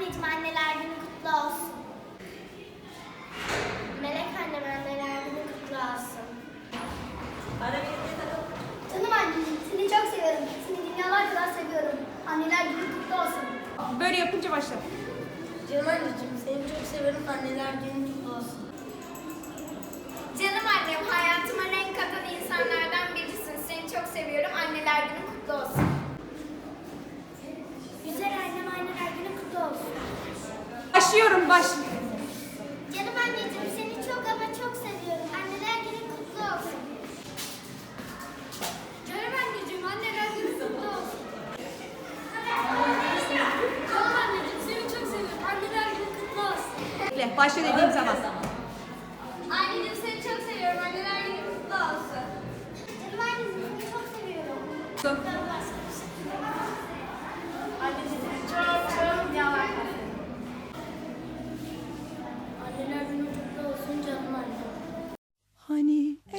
Anneciğim anneler günü kutlu olsun. Melek annem anneler günü kutlu olsun. Canım anneciğim seni çok seviyorum. Seni dünyalar kadar seviyorum. Anneler günü kutlu olsun. Böyle yapınca başla. Canım anneciğim seni çok seviyorum. Anneler günü kutlu olsun. Canım Başlıyorum. Canım anneciğim seni çok ama çok seviyorum. Anneler günün kutlu olsun. Canım anneciğim anneler günün kutlu olsun. Canım anneciğim seni çok seviyorum. Anneler günün kutlu olsun. Bekle, Başla dediğim zaman. Anneciğim seni çok seviyorum. Anneler günün kutlu olsun. Canım anneciğim seni çok seviyorum. Anneciğim seni çok çok yavaş. Anneler günün kutlu olsun canım annem. Hani